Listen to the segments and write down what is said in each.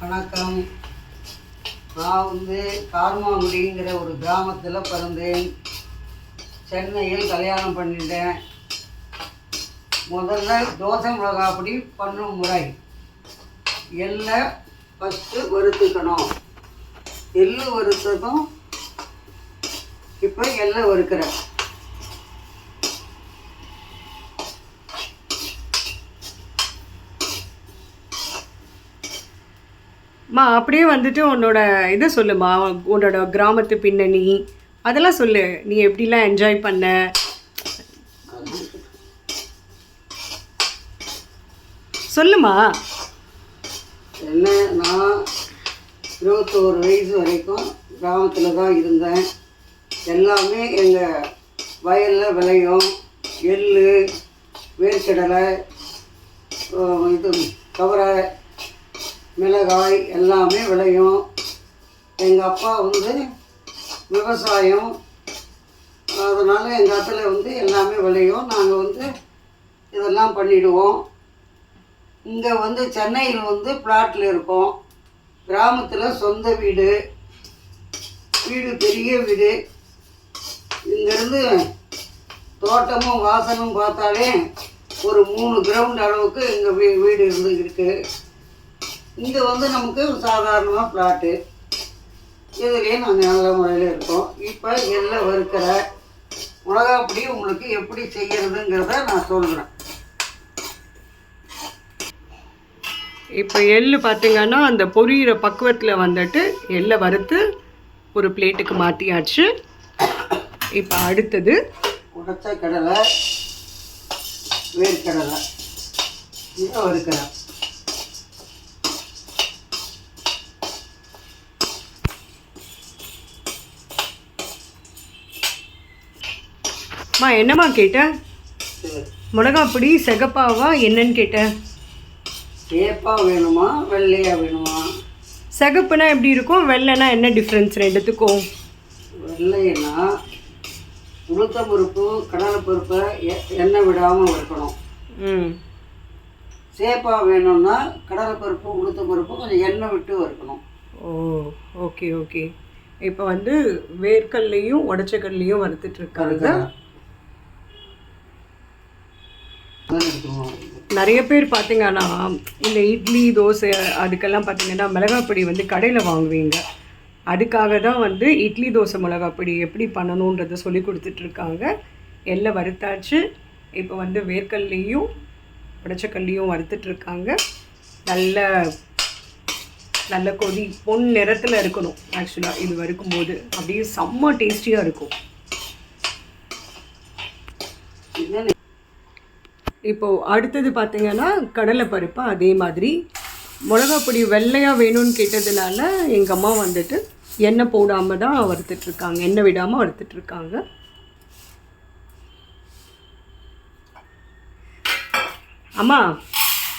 வணக்கம். நான் வந்து கார்மாங்குடிங்கிற ஒரு கிராமத்தில் பிறந்தேன். சென்னையில் கல்யாணம் பண்ணிட்டேன். முதல்ல தோசை மிளகாப்படி பண்ணும் முறை. எள்ளை ஃபஸ்ட்டு வறுத்துக்கணும். எள்ளு வறுத்ததும் இப்போ எள்ளை வறுக்கிறேன். மா அப்படியே வந்துட்டு உன்னோட இதை சொல்லுமா உன்னோட கிராமத்து பின்னணி அதெல்லாம் சொல்லு. நீ எப்படிலாம் என்ஜாய் பண்ண? சொல்லுமா. என்ன நான் இருபத்தோரு வயசு வரைக்கும் கிராமத்தில் தான் இருந்தேன். எல்லாமே எங்கள் வயலில் விளையும். எள் வேர்க்கடலை இது கவரை மிளகாய் எல்லாமே விளையும். எங்கள் அப்பா வந்து விவசாயம். அதனால் எங்கள் ஆத்துல வந்து எல்லாமே விளையும். நாங்கள் வந்து இதெல்லாம் பண்ணிடுவோம். இங்கே வந்து சென்னையில் வந்து பிளாட்டில் இருக்கோம். கிராமத்தில் சொந்த வீடு. வீடு பெரிய வீடு. இங்கேருந்து தோட்டமும் வாசலும் பார்த்தாலே ஒரு மூணு கிரவுண்ட் அளவுக்கு எங்கள் வீ வீடு இருந்து இருக்குது இங்கே வந்து நமக்கு சாதாரணமாக பிளாட்டு இதுலேயே நாங்கள் நல்ல முறையில் இருக்கோம். இப்போ எல்லாம் வறுக்கிற மிளகாப்பொடி உங்களுக்கு எப்படி செய்யறதுங்கிறத நான் சொல்கிறேன் இப்போ எள்ளு பார்த்தீங்கன்னா அந்த பொரியிற பக்குவத்தில் வந்துட்டு எள்ளை வறுத்து ஒரு பிளேட்டுக்கு மாற்றியாச்சு இப்போ அடுத்தது உடைச்ச கடலை வேர்க்கடலை இதை வறுக்கிறேன். மா என்னம்மா கேட்ட? இது மிளகாப்பொடி செகப்பாவா என்னன்னு கேட்டேன் சேப்பாக வேணுமா வெள்ளையாக வேணுமா? சிகப்புனா எப்படி இருக்கும் வெள்ளைனா என்ன டிஃப்ரென்ஸ் ரெண்டுத்துக்கும்? வெள்ளைன்னா உளுத்தம் பருப்பு கடலை பருப்பை எண்ணெய் விடாமல் வறுக்கணும். ம். சேப்பாக வேணும்னா கடலை பருப்பு உளுத்தம் பருப்பு கொஞ்சம் எண்ணெய் விட்டு வறுக்கணும். ஓ ஓகே ஓகே. இப்போ வந்து வேர்க்கல்லையும் உடச்சக்கல்லையும் வறுத்துட்டு நிறைய பேர் பார்த்தீங்கன்னா இந்த இட்லி தோசை அதுக்கெல்லாம் பார்த்தீங்கன்னா மிளகாப்பொடி வந்து கடையில் வாங்குவீங்க. அதுக்காக தான் வந்து இட்லி தோசை மிளகாப்பொடி எப்படி பண்ணணுன்றதை சொல்லி கொடுத்துட்ருக்காங்க எல்லாம் வறுத்தாச்சு. இப்போ வந்து வேர்க்கல்லையும் உடச்சக்கல்லையும் வறுத்துட்ருக்காங்க நல்ல நல்ல கொதி பொன் நிறத்தில் இருக்கணும் ஆக்சுவலாக இது வறுக்கும்போது அப்படியே செம்ம டேஸ்டியாக இருக்கும். இப்போது அடுத்தது பார்த்தீங்கன்னா கடலைப்பருப்பு அதே மாதிரி. மிளகாப்பொடி வெள்ளையாக வேணும்னு கேட்டதுனால எங்கள் அம்மா வந்துட்டு எண்ணெய் போடாமல் தான் வறுத்துட்ருக்காங்க எண்ணெய் விடாமல் வறுத்துட்ருக்காங்க அம்மா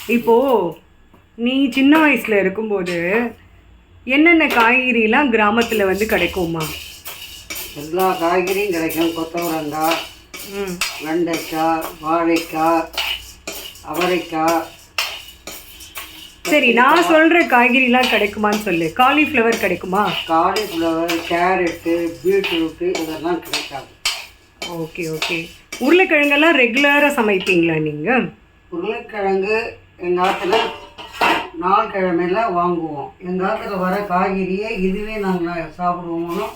இப்போது நீ சின்ன வயசில் இருக்கும்போது என்னென்ன காய்கறிலாம் கிராமத்தில் வந்து கிடைக்கும்மா? எல்லா காய்கறியும் கிடைக்கும். கொத்தவரங்காய் வெண்டைக்காய் வாழைக்காய் அவரைக்காய். சரி நான் சொல்கிற காய்கறிலாம் கிடைக்குமான்னு சொல்லு. காலிஃப்ளவர் கிடைக்குமா? காலிஃப்ளவர் கேரட்டு பீட்ரூட்டு இதெல்லாம் கிடைக்காது. Okay okay. உருளைக்கிழங்கெல்லாம் ரெகுலராக சமைப்பீங்களா நீங்கள் உருளைக்கிழங்கு எங்கள் ஆற்றுல நாள் கிழமையில வாங்குவோம். எங்கள் ஆற்றுல வர காய்கறியை இதுவே நாங்கள் சாப்பிடுவோம்னு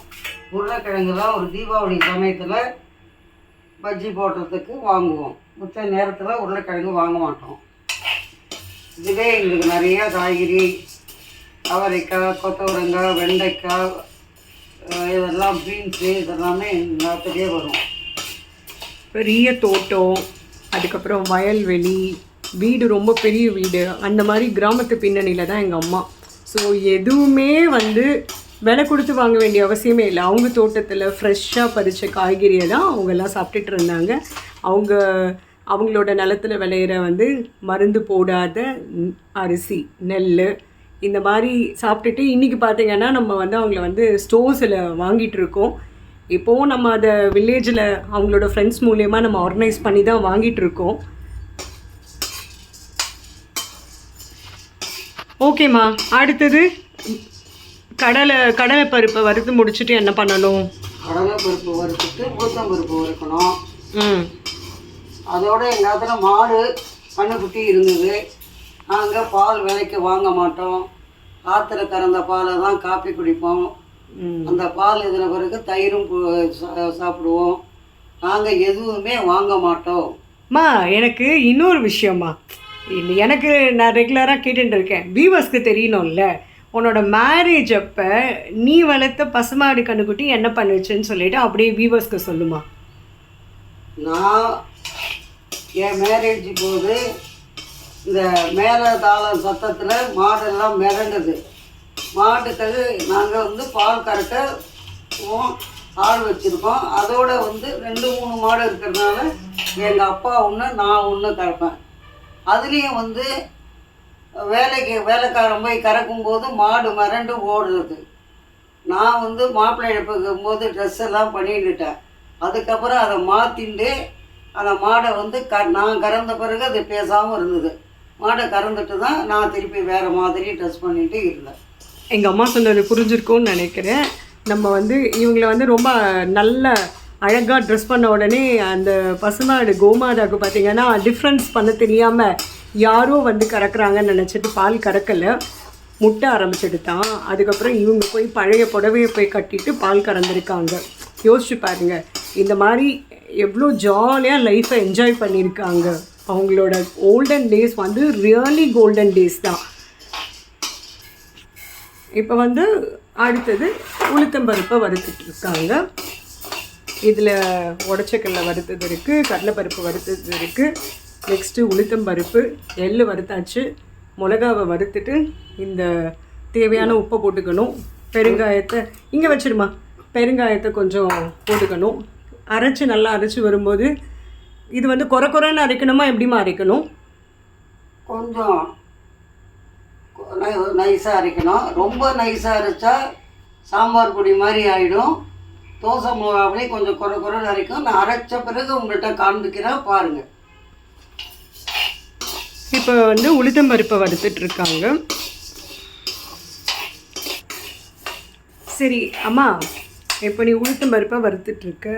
உருளைக்கிழங்கு தான் ஒரு தீபாவளி சமயத்தில் பஜ்ஜி போடுறதுக்கு வாங்குவோம். மிச்ச நேரத்தில் உருளைக்கிழங்கு வாங்க மாட்டோம். இதுவே எங்களுக்கு நிறைய காய்கறி அவரைக்காய் கொத்தவரங்காய் வெண்டைக்காய் இதெல்லாம் பீன்ஸு இதெல்லாமே எங்கள் வரும். பெரிய தோட்டம் அதுக்கப்புறம் வயல்வெளி வீடு ரொம்ப பெரிய வீடு. அந்த மாதிரி கிராமத்து பின்னணியில் தான் எங்கள் அம்மா. ஸோ எதுவுமே வந்து விலை கொடுத்து வாங்க வேண்டிய அவசியமே இல்லை. அவங்க தோட்டத்தில் ஃப்ரெஷ்ஷாக பறித்த காய்கறியை தான் அவங்கெல்லாம் சாப்பிட்டுட்டு இருந்தாங்க. அவங்க அவங்களோட நிலத்துல விளையிற வந்து மருந்து போடாத அரிசி நெல் இந்த மாதிரி சாப்பிட்டுட்டு இன்றைக்கி பார்த்தீங்கன்னா நம்ம வந்து அவங்கள வந்து ஸ்டோர்ஸில் வாங்கிட்டு இருக்கோம். இப்போவும் நம்ம அதை வில்லேஜில் அவங்களோட ஃப்ரெண்ட்ஸ் மூலயமா நம்ம ஆர்கனைஸ் பண்ணி தான் வாங்கிட்டு இருக்கோம். ஓகேம்மா அடுத்தது கடலை கடலை பருப்பை வறுத்து முடிச்சுட்டு என்ன பண்ணணும்? கடலை பருப்பு வறுத்துட்டு உளுத்தம் பருப்பு வறுக்கணும். ம். அதோட எங்கள் மாடு கண்ணுக்குட்டி இருந்தது. நாங்கள் பால் விலைக்கு வாங்க மாட்டோம். ஆற்றுல கறந்த பாலை தான் காப்பி குடிப்போம். ம். அந்த பால் இதில் பிறகு தயிரும் சாப்பிடுவோம். நாங்கள் எதுவுமே வாங்க மாட்டோம். அம்மா எனக்கு இன்னொரு விஷயம்மா. இல்லை எனக்கு நான் ரெகுலராக கேட்டுட்டு இருக்கேன். வீவர்ஸ்க்கு தெரியணும்ல. உன்னோட மேரேஜ் அப்போ நீ வளர்த்த பசுமாடு கண்ணுக்குட்டி என்ன பண்ணுச்சுன்னு சொல்லிட்டு அப்படியே வீவர்ஸ்க்கு சொல்லுமா. நான் என் மேரேஜ் போது இந்த மேலே தாளம் சத்தத்தில் மாடெல்லாம் மிரண்டுது. மாட்டுக்கு நாங்கள் வந்து பால் கறக்க ஆள் வச்சுருக்கோம். அதோட வந்து ரெண்டு மூணு மாடு இருக்கிறதுனால எங்கள் அப்பா ஒன்று நான் ஒன்று கறப்பேன். அதுலேயும் வந்து வேலைக்கு வேலைக்காரன் போய் கறக்கும்போது மாடு மறண்டு ஓடுறது. நான் வந்து மாப்பிள்ளை எடுப்புக்கும் போது ட்ரெஸ் எல்லாம் பண்ணிட்டுட்டேன். அதுக்கப்புறம் அதை மாற்றிண்டு அந்த மாடை வந்து க நான் கறந்த பிறகு அது பேசாமல் இருந்தது. மாடை கறந்துட்டு தான் நான் திருப்பி வேறு மாதிரி ட்ரெஸ் பண்ணிட்டு இருந்தேன். எங்கள் அம்மா சொன்னது புரிஞ்சிருக்கும்னு நினைக்கிறேன். நம்ம வந்து இவங்களை வந்து ரொம்ப நல்ல அழகாக ட்ரெஸ் பண்ண உடனே அந்த பசுமாடு கோமாதாக்கு பார்த்தீங்கன்னா டிஃப்ரென்ஸ் பண்ண தெரியாமல் யாரோ வந்து கறக்குறாங்கன்னு நினச்சிட்டு பால் கறக்கலை. முட்டை ஆரம்பிச்சிட்டு தான் அதுக்கப்புறம் இவங்க போய் பழைய புடவையை போய் கட்டிட்டு பால் கறந்துருக்காங்க. யோசிச்சு பாருங்க. இந்த மாதிரி எவ்வளோ ஜாலியாக லைஃப்பை என்ஜாய் பண்ணியிருக்காங்க. அவங்களோட ஓல்டன் டேஸ் வந்து ரியலி கோல்டன் டேஸ் தான். இப்போ வந்து அடுத்தது உளுத்தம்பருப்பை வறுத்துட்டு இருக்காங்க. இதில் உடச்சக்கல்ல வறுத்தது இருக்குது கடலைப்பருப்பு வறுத்தது இருக்குது நெக்ஸ்ட்டு உளுத்தம் பருப்பு எள்ளு வறுத்தாச்சு. மிளகாவை வறுத்துட்டு இந்த தேவையான உப்பை போட்டுக்கணும். பெருங்காயத்தை இங்கே வச்சிடுமா பெருங்காயத்தை கொஞ்சம் போட்டுக்கணும். அரைச்சி நல்லா அரைச்சி வரும்போது இது வந்து குறை குறைன்னு அரைக்கணுமா எப்படிமா அரைக்கணும்? கொஞ்சம் நைஸாக அரைக்கணும். ரொம்ப நைஸாக அரைச்சா சாம்பார் பொடி மாதிரி ஆகிடும் தோசை மாவுலேயும் கொஞ்சம் குறை குறைன்னு அரைக்கும். நான் அரைச்ச பிறகு உங்கள்கிட்ட காண்பிக்கிறேன் பாருங்கள் இப்போ வந்து உளுத்தம்பருப்பை வறுத்துட்டு இருக்காங்க சரி அம்மா இப்போ நீ உளுத்தம்பருப்பை வறுத்துட்டு இருக்க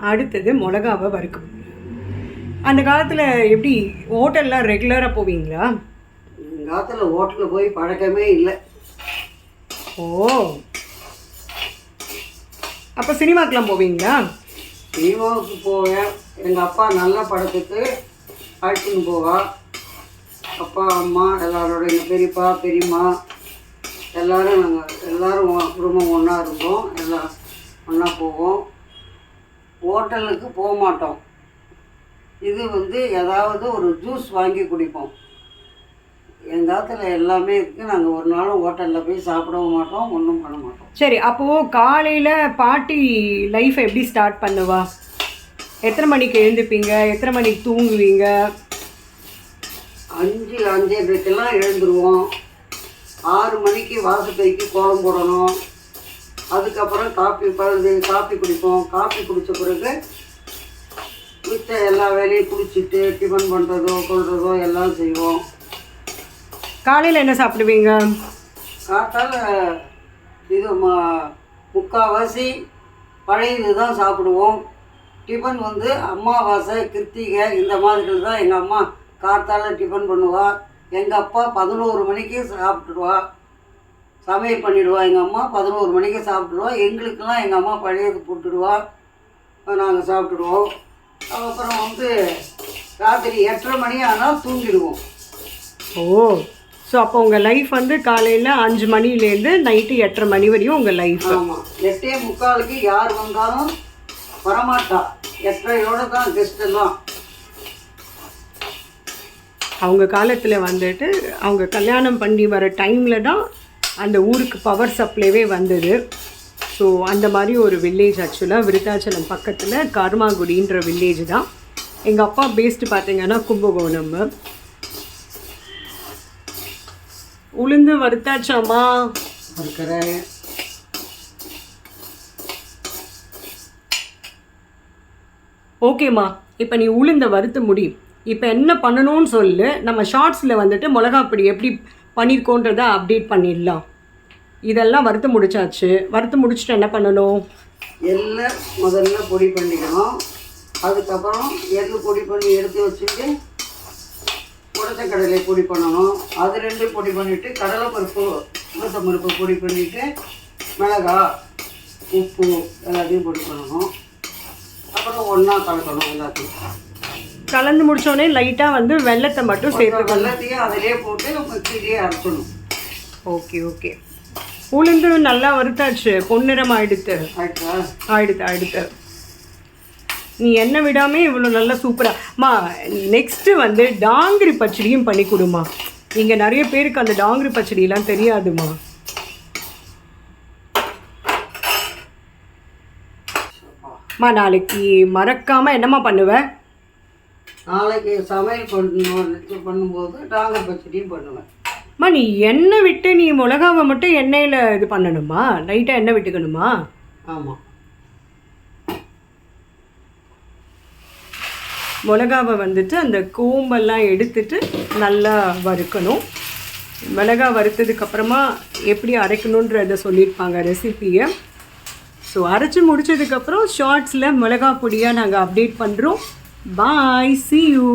அடுத்தது மிளகாவை வறுக்க. அந்த காலத்தில் எப்படி ஹோட்டல்லாம் ரெகுலராக போவீங்களா? எங்கள் காலத்தில் ஹோட்டலில் போய் பழக்கமே இல்லை. ஓ. அப்போ சினிமாக்கெலாம் போவீங்களா? சினிமாவுக்கு போவேன். எங்கள் அப்பா நல்ல படத்துக்கு அழைச்சின்னு போவா. அப்பா அம்மா எல்லாரோட எங்கள் பெரியப்பா பெரியம்மா எல்லாரும் நாங்கள் எல்லாரும் குடும்பம் ஒன்றா இருந்தோம் எல்லாம் ஒன்றா போவோம். ஹோட்டலுக்கு போக மாட்டோம். இது வந்து ஏதாவது ஒரு ஜூஸ் வாங்கி குடிப்போம். எங்கள் காலத்தில் எல்லாமே இருக்குது நாங்கள் ஒரு நாளும் ஹோட்டலில் போய் சாப்பிடவும் மாட்டோம் ஒன்றும் பண்ண மாட்டோம். சரி அப்போது காலையில் பாட்டி லைஃப் எப்படி ஸ்டார்ட் பண்ணுவா? எத்தனை மணிக்கு எழுந்துப்பீங்க எத்தனை மணிக்கு தூங்குவீங்க? அஞ்சு அஞ்சரைக்கெல்லாம் எழுந்துருவோம். ஆறு மணிக்கு வாசப்பைக்கு கோலம் போடணும். அதுக்கப்புறம் காப்பி பழுது காப்பி குடிப்போம். காப்பி குடித்த பிறகு மிச்ச எல்லா வேலையும் குடிச்சிட்டு டிஃபன் பண்ணுறதோ கொள்றதோ எல்லாம் செய்வோம். காலையில் என்ன சாப்பிடுவீங்க? காத்தால் இது ம முக்கால்வாசி பழையது தான் சாப்பிடுவோம். டிஃபன் வந்து அமாவாசை கிருத்திகை இந்த மாதிரி தான் எங்கள் அம்மா காத்தால டிஃபன் பண்ணுவா. எங்கள் அப்பா பதினோரு மணிக்கு சாப்பிட்டுடுவா சமையல் பண்ணிடுவா எங்கள் அம்மா. பதினோரு மணிக்கு சாப்பிட்டுடுவா எங்களுக்கெல்லாம் எங்கள் அம்மா பழையது போட்டுடுவா. நாங்கள் சாப்பிட்டுடுவோம். அப்புறம் வந்து ராத்திரி எட்டரை மணி ஆனால் தூங்கிடுவோம். ஓ ஸோ அப்போ உங்கள் லைஃப் வந்து காலையில் அஞ்சு மணிலேருந்து நைட்டு எட்டரை மணி வரையும் உங்கள் லைஃப் ஆமாம் எட்டே முக்காலுக்கு யார் வந்தாலும் வரமாட்டா. எட்டரையோட தான் கெஸ்ட் எல்லாம். அவங்க காலத்தில் வந்துட்டு அவங்க கல்யாணம் பண்ணி வர டைமில் தான் அந்த ஊருக்கு பவர் சப்ளைவே வந்தது. ஸோ அந்த மாதிரி ஒரு வில்லேஜ் ஆக்சுவலாக விருத்தாச்சலம் பக்கத்தில் கர்மாகுடின்ற வில்லேஜ் தான். எங்கள் அப்பா பேஸ்டு பார்த்தீங்கன்னா கும்பகோணம். உளுந்து வறுத்தாச்சாமா இருக்கிற ஓகேம்மா இப்போ நீ உளுந்த வறுத்து முடி. இப்போ என்ன பண்ணணும்னு சொல்லு. நம்ம ஷார்ட்ஸில் வந்துட்டு மிளகாப்பொடி எப்படி பண்ணியிருக்கோன்றதை அப்டேட் பண்ணிடலாம். இதெல்லாம் வறுத்து முடிச்சாச்சு. வறுத்து முடிச்சுட்டு என்ன பண்ணணும்? எல்லாம் முதல்ல பொடி பண்ணிக்கணும். அதுக்கப்புறம் எள்ளு பொடி பண்ணி எடுத்து வச்சுட்டு உடச்ச பொடி பண்ணணும். அது ரெண்டும் பொடி பண்ணிவிட்டு கடலைப்பருப்பு உளுத்தம் பருப்பு பொடி பண்ணிவிட்டு மிளகா உப்பு எல்லாத்தையும் பொடி பண்ணணும். அப்புறம் ஒன்றா கலக்கணும் எல்லாத்தையும். கலந்து முடிச்சோடனே லைட்டாக வந்து வெள்ளத்தை மட்டும் சேர்த்து வெள்ளத்தையும் அதிலே போட்டு மிக்சிலேயே அரைக்கணும் ஓகே ஓகே உளுந்து நல்லா வறுத்தாச்சு. பொன்னிறம் ஆயிடுத்து. ஆயிட்டா ஆயிடுத்து ஆயிடுத்து. நீ என்ன விடாமே இவ்வளோ நல்லா சூப்பராக மா நெக்ஸ்ட்டு வந்து டாங்கிரி பச்சடியும் பண்ணி கொடுமா. இங்கே நிறைய பேருக்கு அந்த டாங்கிரி பச்சடியெல்லாம் தெரியாதுமா. மா நாளைக்கு மறக்காமல் என்னம்மா பண்ணுவேன் நாளைக்கு சமையல் பண்ணணும் பண்ணும்போது டாங்கர் பச்சடியும் பண்ணுவேன் அம்மா நீ எண்ணெய் விட்டு நீ மிளகாவை மட்டும் எண்ணெயில் இது பண்ணணுமா? லைட்டாக எண்ணெய் விட்டுக்கணுமா? ஆமாம் மிளகாவை வந்துட்டு அந்த கோம்பெல்லாம் எடுத்துட்டு நல்லா வறுக்கணும். மிளகா வறுத்ததுக்கப்புறமா எப்படி அரைக்கணுன்றத சொல்லியிருப்பாங்க ரெசிபியை ஸோ அரைச்சி முடிச்சதுக்கப்புறம் ஷார்ட்ஸில் மிளகா பொடியாக நாங்கள் அப்டேட் பண்ணுறோம் பாய் சி யூ